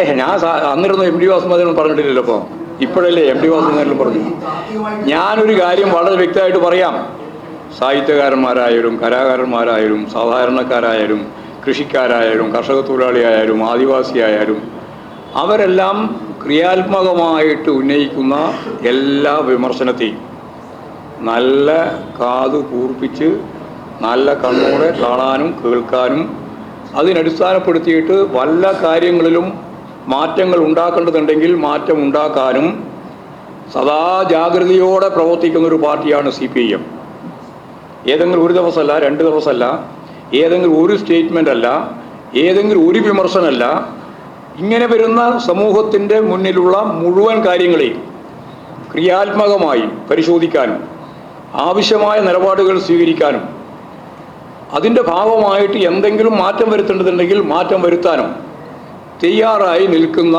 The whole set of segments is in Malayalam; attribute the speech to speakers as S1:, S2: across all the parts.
S1: ഏ ഞാൻ അന്നിരുന്നു എം ഡി വാസുമതിനും പറഞ്ഞിട്ടില്ലല്ലോ ഇപ്പോൾ ഇപ്പോഴല്ലേ എം ഡി വാസുമതിനും പറഞ്ഞു. ഞാനൊരു കാര്യം വളരെ വ്യക്തമായിട്ട് പറയാം. സാഹിത്യകാരന്മാരായാലും കലാകാരന്മാരായാലും സാധാരണക്കാരായാലും കൃഷിക്കാരായാലും കർഷക തൊഴിലാളിയായാലും ആദിവാസിയായാലും അവരെല്ലാം ക്രിയാത്മകമായിട്ട് ഉന്നയിക്കുന്ന എല്ലാ വിമർശനത്തെയും നല്ല കാത് കൂർപ്പിച്ച് നല്ല കണ്ണോടെ കാണാനും കേൾക്കാനും അതിനടിസ്ഥാനപ്പെടുത്തിയിട്ട് വല്ല കാര്യങ്ങളിലും മാറ്റങ്ങൾ ഉണ്ടാക്കേണ്ടതുണ്ടെങ്കിൽ മാറ്റം ഉണ്ടാക്കാനും സദാ ജാഗ്രതയോടെ പ്രവർത്തിക്കുന്ന ഒരു പാർട്ടിയാണ് സി പി എം. ഏതെങ്കിലും ഒരു ദിവസമല്ല രണ്ട് ദിവസമല്ല ഏതെങ്കിലും ഒരു സ്റ്റേറ്റ്മെന്റ് അല്ല ഏതെങ്കിലും ഒരു വിമർശനമല്ല ഇങ്ങനെ വരുന്ന സമൂഹത്തിന്റെ മുന്നിലുള്ള മുഴുവൻ കാര്യങ്ങളെയും ക്രിയാത്മകമായി പരിശോധിക്കാനും ആവശ്യമായ നിലപാടുകൾ സ്വീകരിക്കാനും അതിന്റെ ഭാഗമായിട്ട് എന്തെങ്കിലും മാറ്റം വരുത്തേണ്ടതുണ്ടെങ്കിൽ മാറ്റം വരുത്താനും തയ്യാറായി നിൽക്കുന്ന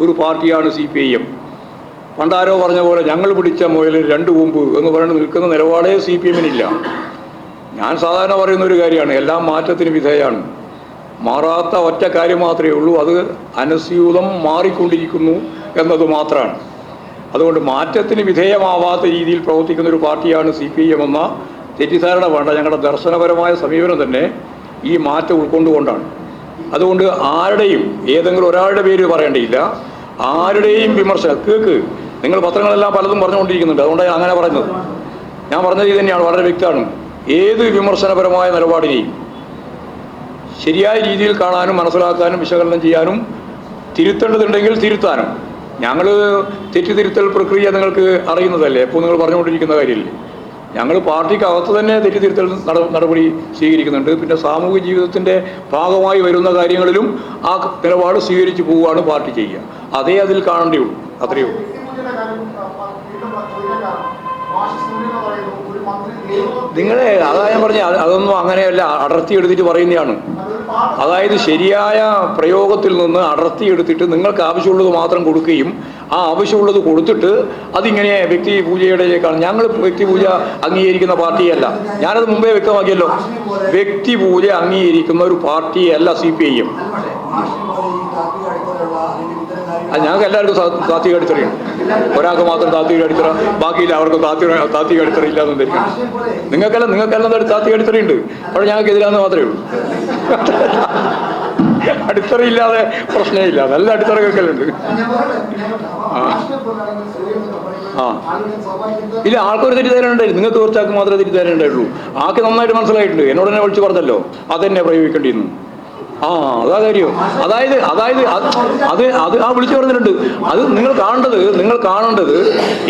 S1: ഒരു പാർട്ടിയാണ് സി പി ഐ എം. പണ്ടാരോ പറഞ്ഞ പോലെ ഞങ്ങൾ പിടിച്ച മുയലിൽ രണ്ട് കൊമ്പ് എന്ന് പറഞ്ഞ് നിൽക്കുന്ന നിലപാടേ സി പി എമ്മിനില്ല. ഞാൻ സാധാരണ പറയുന്ന ഒരു കാര്യമാണ് എല്ലാം മാറ്റത്തിന് വിധേയമാണ് മാറാത്ത ഒറ്റ കാര്യം മാത്രമേ ഉള്ളൂ അത് അനസ്യൂതം മാറിക്കൊണ്ടിരിക്കുന്നു എന്നത് മാത്രമാണ്. അതുകൊണ്ട് മാറ്റത്തിന് വിധേയമാവാത്ത രീതിയിൽ പ്രവർത്തിക്കുന്ന ഒരു പാർട്ടിയാണ് സി പി ഐ എം എന്ന തെറ്റിദ്ധാരണ വേണ്ട. ഞങ്ങളുടെ ദർശനപരമായ സമീപനം തന്നെ ഈ മാറ്റം ഉൾക്കൊണ്ടുകൊണ്ടാണ്. അതുകൊണ്ട് ആരുടെയും ഏതെങ്കിലും ഒരാളുടെ പേര് പറയേണ്ടിയില്ല ആരുടെയും വിമർശനം. കേക്ക്. നിങ്ങൾ പത്രങ്ങളെല്ലാം പലതും പറഞ്ഞുകൊണ്ടിരിക്കുന്നുണ്ട്. അതുകൊണ്ടാണ് അങ്ങനെ പറയുന്നത്. ഞാൻ പറഞ്ഞ രീതി തന്നെയാണ്. വളരെ വ്യക്തമാണ്. ഏത് വിമർശനപരമായ നിലപാടിനെയും ശരിയായ രീതിയിൽ കാണാനും മനസ്സിലാക്കാനും വിശകലനം ചെയ്യാനും തിരുത്തേണ്ടതുണ്ടെങ്കിൽ തിരുത്താനും. ഞങ്ങൾ തെറ്റിതിരുത്തൽ പ്രക്രിയ നിങ്ങൾക്ക് അറിയുന്നതല്ലേ? ഇപ്പോൾ നിങ്ങൾ പറഞ്ഞുകൊണ്ടിരിക്കുന്ന കാര്യമില്ലേ ഞങ്ങൾ പാർട്ടിക്കകത്ത് തന്നെ തെറ്റിതിരുത്തൽ നട നടപടി സ്വീകരിക്കുന്നുണ്ട്. പിന്നെ സാമൂഹിക ജീവിതത്തിന്റെ ഭാഗമായി വരുന്ന കാര്യങ്ങളിലും ആ നിലപാട് സ്വീകരിച്ചു പോവുകയാണ് പാർട്ടി ചെയ്യുക. അതേ അതിൽ കാണേണ്ടിയുള്ളൂ. അത്രയേ ഉള്ളൂ. നിങ്ങളെ അതാ ഞാൻ പറഞ്ഞ അതൊന്നും അങ്ങനെയല്ല അടർത്തി എടുത്തിട്ട് പറയുന്നതാണ്. അതായത് ശരിയായ പ്രയോഗത്തിൽ നിന്ന് അടർത്തി എടുത്തിട്ട് നിങ്ങൾക്ക് ആവശ്യമുള്ളത് മാത്രം കൊടുക്കുകയും ആ ആവശ്യമുള്ളത് കൊടുത്തിട്ട് അതിങ്ങനെ വ്യക്തി പൂജയുടെക്കാണ് ഞങ്ങൾ വ്യക്തി പൂജ അംഗീകരിക്കുന്ന പാർട്ടിയല്ല. ഞാനത് മുമ്പേ വ്യക്തമാക്കിയല്ലോ. വ്യക്തി പൂജ അംഗീകരിക്കുന്ന ഒരു പാർട്ടിയല്ല സി പി ഐ എം. ഞങ്ങൾക്ക് എല്ലാവർക്കും താത്വിക അടിത്തറയുണ്ട് ഒരാൾക്ക് മാത്രം താത്വിക അടിത്തറ ബാക്കിയില്ല അവർക്ക് താത്വിക താത്വിക അടിത്തറ ഇല്ലാന്ന് ധരിക്കണം. നിങ്ങൾക്കല്ല നിങ്ങൾക്കെല്ലാം നിങ്ങൾക്കെല്ലാം താത്വിക അടിത്തറയുണ്ട്. അവിടെ ഞങ്ങൾക്ക് എതിരാന്ന് മാത്രമേ ഉള്ളൂ. അടിത്തറയില്ലാതെ പ്രശ്നമില്ല. നല്ല അടിത്തറ കേൾക്കലുണ്ട്. ആ. ഇല്ല ആൾക്കൊരു തെറ്റിദ്ധാരണ നിങ്ങൾ കുറച്ചാൾക്ക് മാത്രമേ തെറ്റിദ്ധാരണ ഉണ്ടായിട്ടുള്ളൂ ആൾക്ക് നന്നായിട്ട് മനസ്സിലായിട്ടുണ്ട്. എന്നോട് തന്നെ വിളിച്ചു പറഞ്ഞല്ലോ. അതെന്നെ പ്രയോഗിക്കേണ്ടിയിരുന്നു. ആ അതാ കാര്യം. അതായത് അതായത് അത് അത് ആ വിളിച്ചു പറഞ്ഞിട്ടുണ്ട്. അത് നിങ്ങൾ കാണേണ്ടത് നിങ്ങൾ കാണേണ്ടത്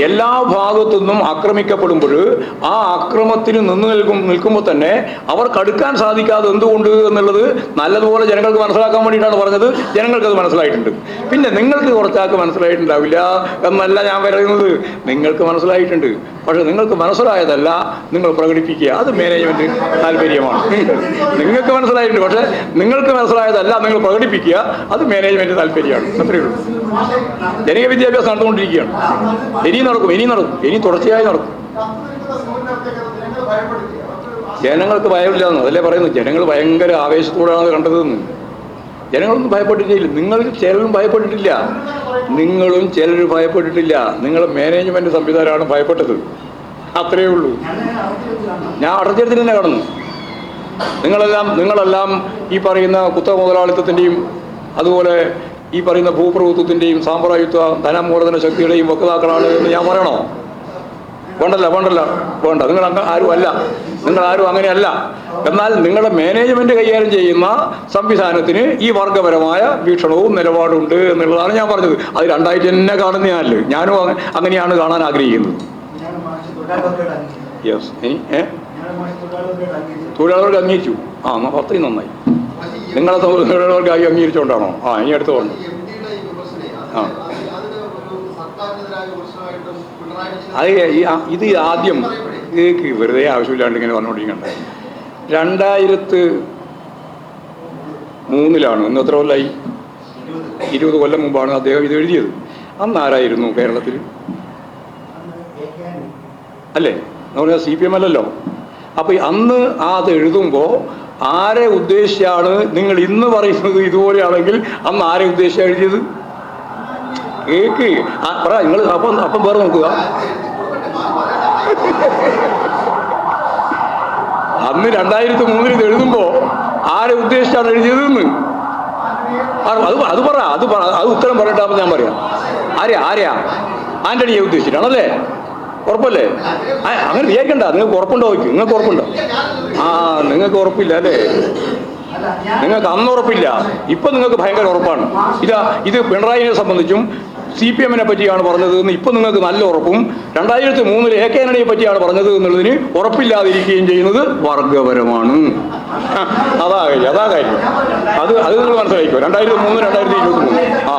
S1: എല്ലാ ഭാഗത്തു നിന്നും ആക്രമിക്കപ്പെടുമ്പോൾ ആ അക്രമത്തിന് നിന്ന് നിൽക്കും നിൽക്കുമ്പോൾ തന്നെ അവർ അടുക്കാൻ സാധിക്കാതെ എന്തുകൊണ്ട് എന്നുള്ളത് നല്ലതുപോലെ ജനങ്ങൾക്ക് മനസ്സിലാക്കാൻ വേണ്ടിയിട്ടാണ് പറഞ്ഞത്. ജനങ്ങൾക്ക് അത് മനസ്സിലായിട്ടുണ്ട്. പിന്നെ നിങ്ങൾക്ക് കുറച്ചാൾക്ക് മനസ്സിലായിട്ടുണ്ടാവില്ല എന്നല്ല ഞാൻ പറയുന്നത്. നിങ്ങൾക്ക് മനസ്സിലായിട്ടുണ്ട്. പക്ഷെ നിങ്ങൾക്ക് മനസ്സിലായതല്ല നിങ്ങൾ പ്രകടിപ്പിക്കുക. അത് മാനേജ്മെന്റ് താല്പര്യമാണ്. നിങ്ങൾക്ക് മനസ്സിലായിട്ടുണ്ട്. പക്ഷെ നിങ്ങൾക്ക് മനസ്സിലായതല്ല നിങ്ങൾ പ്രകടിപ്പിക്കുക. അത് മാനേജ്മെന്റ് താല്പര്യമാണ്. അത്രയേ ഉള്ളൂ. ജനകീയ വിദ്യാഭ്യാസം നടന്നുകൊണ്ടിരിക്കുകയാണ്. ഇനിയും നടക്കും ഇനിയും നടക്കും ഇനി തുടർച്ചയായി നടക്കും. ജനങ്ങൾക്ക് ഭയമില്ലാന്ന് അതല്ലേ പറയുന്നത്? ജനങ്ങൾ ഭയങ്കര ആവേശത്തോടെയാണ് കണ്ടതെന്ന്. ജനങ്ങളൊന്നും ഭയപ്പെട്ടിട്ടില്ല. നിങ്ങൾ ചിലരും ഭയപ്പെട്ടിട്ടില്ല. നിങ്ങളും ചിലർ ഭയപ്പെട്ടിട്ടില്ല. നിങ്ങളെ മാനേജ്മെന്റ് സംവിധാനമാണ് ഭയപ്പെട്ടത്. അത്രയേ ഉള്ളൂ. ഞാൻ അടച്ചിടത്തിൽ തന്നെ കാണുന്നു നിങ്ങളെല്ലാം നിങ്ങളെല്ലാം ഈ പറയുന്ന കുത്തക മുതലാളിത്തത്തിന്റെയും അതുപോലെ ഈ പറയുന്ന ഭൂപ്രഭുത്വത്തിന്റെയും സാമ്പ്രായുത്വ ധനമൂലധന ശക്തിയുടെയും വക്താക്കളാണ് എന്ന് ഞാൻ പറയണോ? വേണ്ടല്ല വേണ്ടല്ല വേണ്ട. നിങ്ങൾ ആരും അല്ല. നിങ്ങൾ ആരും അങ്ങനെയല്ല. എന്നാൽ നിങ്ങളുടെ മാനേജ്മെന്റ് കൈകാര്യം ചെയ്യുന്ന സംവിധാനത്തിന് ഈ വർഗപരമായ വീക്ഷണവും നിലപാടുണ്ട് എന്നുള്ളതാണ് ഞാൻ പറഞ്ഞത്. അത് രണ്ടായിട്ട് തന്നെ കാണുന്നതല്ലേ ഞാനും അങ്ങനെയാണ് കാണാൻ ആഗ്രഹിക്കുന്നത്. യെസ് ഏ? തൊഴിലാളികൾക്ക് അംഗീകരിച്ചു. ആ എന്നാൽ അത്രയും നന്നായി. നിങ്ങളെ തൊഴിലാളികൾക്ക് ആയി അംഗീകരിച്ചുകൊണ്ടാണോ ആ ഇനി അടുത്ത് പറഞ്ഞു. ആ. അത് ഇത് ആദ്യം ഇത് വെറുതെ ആവശ്യമില്ലാണ്ട് ഇങ്ങനെ പറഞ്ഞുകൊണ്ടിരിക്കണ്ട. രണ്ടായിരത്ത് മൂന്നിലാണ്. ഇന്ന് എത്ര കൊല്ലായി? ഇരുപത് കൊല്ലം മുമ്പാണ് അദ്ദേഹം ഇത് എഴുതിയത്. അന്ന് ആരായിരുന്നു കേരളത്തിൽ? അല്ലേ? എന്ന് പറഞ്ഞാൽ സി പി എം അല്ലല്ലോ. അപ്പോൾ അന്ന് അത് എഴുതുമ്പോൾ ആരെ ഉദ്ദേശിച്ചാണ് നിങ്ങൾ ഇന്ന് പറയുന്നത് ഇതുപോലെയാണെങ്കിൽ അന്ന് ആരെ ഉദ്ദേശിച്ച എഴുതിയത്? കേക്ക്. പറ നിങ്ങൾ അപ്പം അപ്പം വേറെ നോക്കുക. അന്ന് രണ്ടായിരത്തി മൂന്നിൽ ഇത് എഴുതുമ്പോ ആരെ ഉദ്ദേശിച്ചാണ് എഴുതിയതെന്ന്? അത് അത് പറ അത് പറ അത് ഉത്തരം പറഞ്ഞിട്ടാകുമ്പോൾ ഞാൻ പറയാം. ആരെയാ ആരെയാ? ആന്റണിയെ ഉദ്ദേശിച്ചിട്ടാണല്ലേ? ഉറപ്പല്ലേ അങ്ങനെ വിചാരിക്കണ്ട. നിങ്ങൾക്ക് ഉറപ്പുണ്ടോ ചോദിക്കും. നിങ്ങൾക്ക് ഉറപ്പുണ്ടോ? ആ നിങ്ങൾക്ക് ഉറപ്പില്ല അല്ലേ? നിങ്ങൾക്ക് അന്ന് ഉറപ്പില്ല. ഇപ്പൊ നിങ്ങൾക്ക് ഭയങ്കര ഉറപ്പാണ്. ഇതാ ഇത് പിണറായിനെ സംബന്ധിച്ചും സി പി എമ്മിനെ പറ്റിയാണ് പറഞ്ഞത് എന്ന് ഇപ്പൊ നിങ്ങൾക്ക് നല്ല ഉറപ്പും രണ്ടായിരത്തി മൂന്നിൽ എ കെ ആന്റണിയെ പറ്റിയാണ് പറഞ്ഞത് എന്നുള്ളതിന് ഉറപ്പില്ലാതിരിക്കുകയും ചെയ്യുന്നത് വർഗപരമാണ്. അതാ കാര്യം അതാ കാര്യം. അത് അത് നിങ്ങൾ മനസ്സിലാക്കിക്കോ. രണ്ടായിരത്തി മൂന്ന് രണ്ടായിരത്തി ഇരുപത്തി മൂന്ന് ആ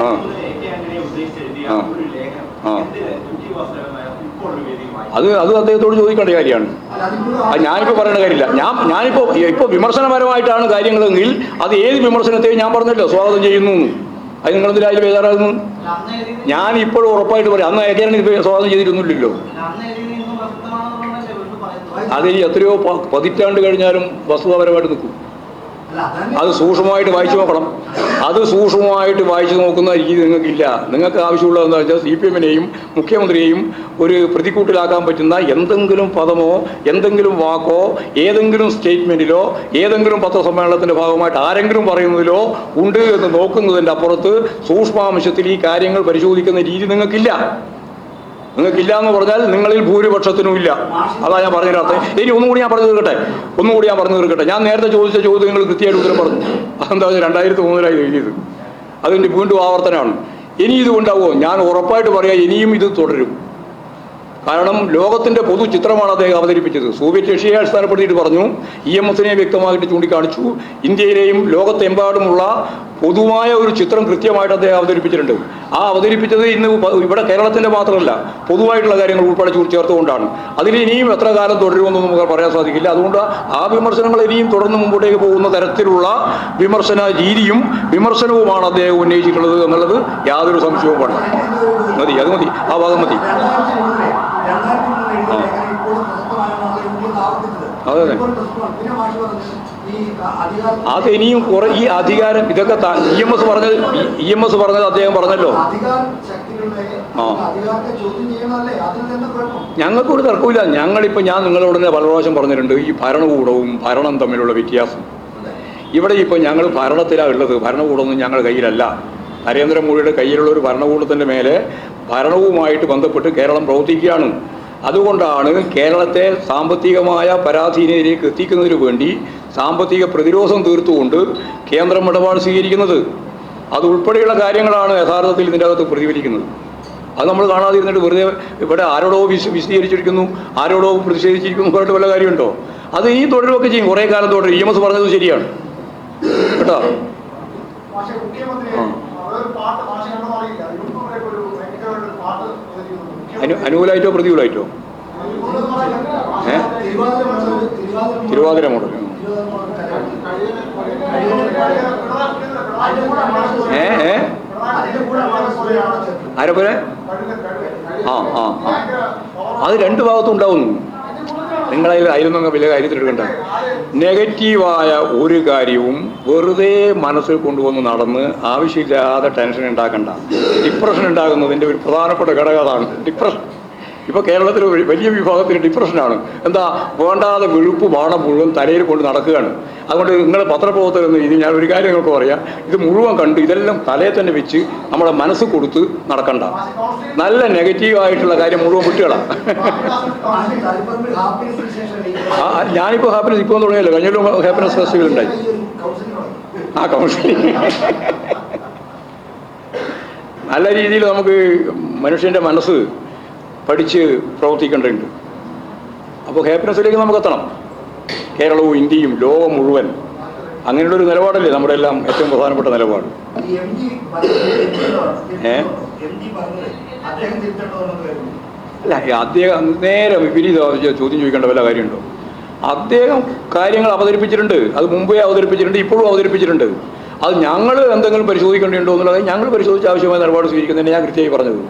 S1: ആ. ആ. അത് അത് അദ്ദേഹത്തോട് ചോദിക്കേണ്ട കാര്യമാണ്. അത് ഞാനിപ്പോൾ പറയുന്ന കാര്യമില്ല. ഞാൻ ഞാനിപ്പോൾ ഇപ്പോൾ വിമർശനപരമായിട്ടാണ് കാര്യങ്ങളെങ്കിൽ അത് ഏത് വിമർശനത്തെയും ഞാൻ പറഞ്ഞല്ലോ സ്വാഗതം ചെയ്യുന്നു. അത് നിങ്ങളെന്തിനാ അതിൽ ബേജാറാകുന്നു? ഞാൻ ഇപ്പോഴും ഉറപ്പായിട്ട് പറയാം. അന്ന് ഇത് സ്വാഗതം ചെയ്തിരുന്നില്ലല്ലോ.
S2: പറയുന്നത്
S1: എത്രയോ പതിറ്റാണ്ട് കഴിഞ്ഞാലും വസ്തുതാപരമായിട്ട് നിൽക്കും. അത് സൂക്ഷ്മമായിട്ട് വായിച്ചു നോക്കണം. അത് സൂക്ഷ്മമായിട്ട് വായിച്ചു നോക്കുന്ന രീതി നിങ്ങൾക്കില്ല. നിങ്ങൾക്ക് ആവശ്യമുള്ളത് എന്താ വെച്ചാൽ സി പി എമ്മിനെയും മുഖ്യമന്ത്രിയെയും ഒരു പ്രതിക്കൂട്ടിലാക്കാൻ പറ്റുന്ന എന്തെങ്കിലും പദമോ എന്തെങ്കിലും വാക്കോ ഏതെങ്കിലും സ്റ്റേറ്റ്മെന്റിലോ ഏതെങ്കിലും പത്രസമ്മേളനത്തിന്റെ ഭാഗമായിട്ട് ആരെങ്കിലും പറയുന്നതിലോ ഉണ്ട് എന്ന് നോക്കുന്നതിന്റെ അപ്പുറത്ത് സൂക്ഷ്മാംശത്തിൽ ഈ കാര്യങ്ങൾ പരിശോധിക്കുന്ന രീതി നിങ്ങൾക്കില്ല. നിങ്ങൾക്കില്ല എന്ന് പറഞ്ഞാൽ നിങ്ങളിൽ ഭൂരിപക്ഷത്തിനും ഇല്ല. അതാ ഞാൻ പറഞ്ഞു തരാത്ത ഇനി ഒന്നുകൂടി ഞാൻ പറഞ്ഞു തീർക്കട്ടെ? ഒന്നുകൂടി ഞാൻ പറഞ്ഞു തീർക്കട്ടെ? ഞാൻ നേരത്തെ ചോദിച്ച ചോദ്യം നിങ്ങൾ കൃത്യമായിട്ട് ഉത്തരം പറഞ്ഞു. അതെന്താ രണ്ടായിരത്തി മൂന്നിലായി എഴുതിയത്. അതിന്റെ വീണ്ടും ആവർത്തനമാണ്. ഇനി ഇത് ഉണ്ടാവുമോ? ഞാൻ ഉറപ്പായിട്ട് പറയാം ഇനിയും ഇത് തുടരും. കാരണം ലോകത്തിന്റെ പൊതു ചിത്രമാണ് അദ്ദേഹം അവതരിപ്പിച്ചത്. സോവിയറ്റ് റഷ്യയെ അടിസ്ഥാനപ്പെടുത്തിയിട്ട് പറഞ്ഞു ഇ എം എസിനെ വ്യക്തമായിട്ട് ചൂണ്ടിക്കാണിച്ചു. ഇന്ത്യയിലെയും ലോകത്തെമ്പാടുമുള്ള പൊതുവായ ഒരു ചിത്രം കൃത്യമായിട്ട് അദ്ദേഹം അവതരിപ്പിച്ചിട്ടുണ്ട്. ആ അവതരിപ്പിച്ചത് ഇന്ന് ഇവിടെ കേരളത്തിന്റെ മാത്രമല്ല പൊതുവായിട്ടുള്ള കാര്യങ്ങൾ ഉൾപ്പെടെ ചേർത്തുകൊണ്ടാണ്. അതിൽ ഇനിയും എത്ര കാലം തുടരുമെന്ന് നമുക്ക് പറയാൻ സാധിക്കില്ല. അതുകൊണ്ട് ആ വിമർശനങ്ങൾ ഇനിയും തുടർന്ന് മുമ്പോട്ടേക്ക് പോകുന്ന തരത്തിലുള്ള വിമർശന രീതിയും വിമർശനവുമാണ് അദ്ദേഹം ഉന്നയിച്ചിട്ടുള്ളത് എന്നുള്ളത് യാതൊരു സംശയവും വേണ്ട മതി അത് മതി. ആ ഭാഗം മതി. അതെ, അതെ. ഇനിയും കുറെ ഈ അധികാരം ഇതൊക്കെ ഇ എം എസ് പറഞ്ഞത് ഇ എം എസ് പറഞ്ഞത് അദ്ദേഹം പറഞ്ഞല്ലോ. ആ.
S3: അധികാരത്തെ ചോദ്യം ചെയ്യണമല്ലേ അതിൽ തന്നെ കുഴപ്പം
S1: ഞങ്ങൾക്ക് ഒരു തർക്കമില്ല ഞങ്ങളിപ്പോൾ ഞാൻ നിങ്ങളോട് തന്നെ പല പ്രാവശ്യം പറഞ്ഞിട്ടുണ്ട്. ഈ ഭരണകൂടവും ഭരണം തമ്മിലുള്ള വ്യത്യാസം. ഇവിടെ ഇപ്പോൾ ഞങ്ങൾ ഭരണത്തിലാണ് ഉള്ളത്. ഭരണകൂടമൊന്നും ഞങ്ങളുടെ കയ്യിലല്ല. നരേന്ദ്രമോദിയുടെ കയ്യിലുള്ള ഒരു ഭരണകൂടത്തിന്റെ മേലെ ഭരണവുമായിട്ട് ബന്ധപ്പെട്ട് കേരളം പ്രവർത്തിക്കുകയാണ്. അതുകൊണ്ടാണ് കേരളത്തെ സാമ്പത്തികമായ പരാധീനതയിലേക്ക് എത്തിക്കുന്നതിന് വേണ്ടി സാമ്പത്തിക പ്രതിരോധം തീർത്തുകൊണ്ട് കേന്ദ്രം ഇടപാട് സ്വീകരിക്കുന്നത്. അത് ഉൾപ്പെടെയുള്ള കാര്യങ്ങളാണ് യഥാർത്ഥത്തിൽ ഇതിന്റെ അകത്ത് പ്രതിഫലിക്കുന്നത്. അത് നമ്മൾ കാണാതിരുന്നിട്ട് വെറുതെ ഇവിടെ ആരോടോ വിശ വിശദീകരിച്ചിരിക്കുന്നു ആരോടോ പ്രതിഷേധിച്ചിരിക്കുന്നു പറഞ്ഞിട്ട് വല്ല കാര്യമുണ്ടോ? അത് ഈ തുടരുമൊക്കെ ചെയ്യും. കുറേ കാലം തുടരും ഇ എം എസ് പറഞ്ഞത് ശരിയാണ്. കേട്ടോ? ആ. അനു അനുകൂലമായിട്ടോ പ്രതികൂലമായിട്ടോ? ഏ?
S3: തിരുവാതിര മോഡൽ,
S1: ഏ? ഏ?
S3: അതിന്റെ കൂടെ മാഷ് പോലെയാണ് ചേർത്തത്.
S1: ആരെ പോലെ? ആ ആ ആ. അത് രണ്ട് ഭാഗത്തും ഉണ്ടാവുന്നു. നിങ്ങളതിൽ അതിലൊന്നും വലിയ കാര്യത്തിൽ എടുക്കണ്ട. നെഗറ്റീവായ ഒരു കാര്യവും വെറുതെ മനസ്സിൽ കൊണ്ടുവന്ന് നടന്ന് ആവശ്യമില്ലാതെ ടെൻഷൻ ഉണ്ടാക്കണ്ട. ഡിപ്രഷൻ ഉണ്ടാകുന്നതിന്റെ ഒരു പ്രധാനപ്പെട്ട ഘടകം അതാണ് ഡിപ്രഷൻ. ഇപ്പോൾ കേരളത്തിൽ ഒരു വലിയ വിഭാഗത്തിന് ഡിപ്രഷനാണ് എന്താ വേണ്ടാതെ വെളുപ്പ് വാണം മുഴുവൻ തലയിൽ കൊണ്ട് നടക്കുകയാണ്. അതുകൊണ്ട് നിങ്ങൾ പത്രപ്രവർത്തകർ എന്ന രീതിയിൽ ഞാൻ ഒരു കാര്യം നിങ്ങൾക്ക് പറയാം. ഇത് മുഴുവൻ കണ്ട് ഇതെല്ലാം തലയെ തന്നെ വെച്ച് നമ്മുടെ മനസ്സ് കൊടുത്ത് നടക്കണ്ട. നല്ല നെഗറ്റീവായിട്ടുള്ള കാര്യം മുഴുവൻ കുട്ടികളാണ് ഞാനിപ്പോൾ ഹാപ്പിനെസ് ഇപ്പോൾ തുടങ്ങിയല്ലോ. കഴിഞ്ഞ ഹാപ്പിനെസ് ഫെസ്റ്റിവൽ ഉണ്ടായി. ആ കൗൺസിലിംഗ്. നല്ല രീതിയിൽ നമുക്ക് മനുഷ്യന്റെ മനസ്സ് പഠിച്ച് പ്രവർത്തിക്കേണ്ടതുണ്ട്. അപ്പോൾ ഹാപ്പിനെസ്സിലേക്ക് നമുക്ക് എത്തണം കേരളവും ഇന്ത്യയും ലോകം മുഴുവൻ അങ്ങനെയുള്ളൊരു നിലപാടല്ലേ നമ്മുടെ എല്ലാം ഏറ്റവും പ്രധാനപ്പെട്ട നിലപാട്? ഏ? അല്ല അദ്ദേഹം നേരെ വിപരീത ചോദ്യം ചോദിക്കേണ്ട വല്ല കാര്യമുണ്ടോ? അദ്ദേഹം കാര്യങ്ങൾ അവതരിപ്പിച്ചിട്ടുണ്ട്. അത് മുമ്പേ അവതരിപ്പിച്ചിട്ടുണ്ട് ഇപ്പോഴും അവതരിപ്പിച്ചിട്ടുണ്ട്. അത് ഞങ്ങൾ എന്തെങ്കിലും പരിശോധിക്കേണ്ടതുണ്ടോ എന്നുള്ളത് ഞങ്ങൾ പരിശോധിച്ച് ആവശ്യമായ നിലപാട് സ്വീകരിക്കുന്നതിന് ഞാൻ കൃത്യമായി പറഞ്ഞത്.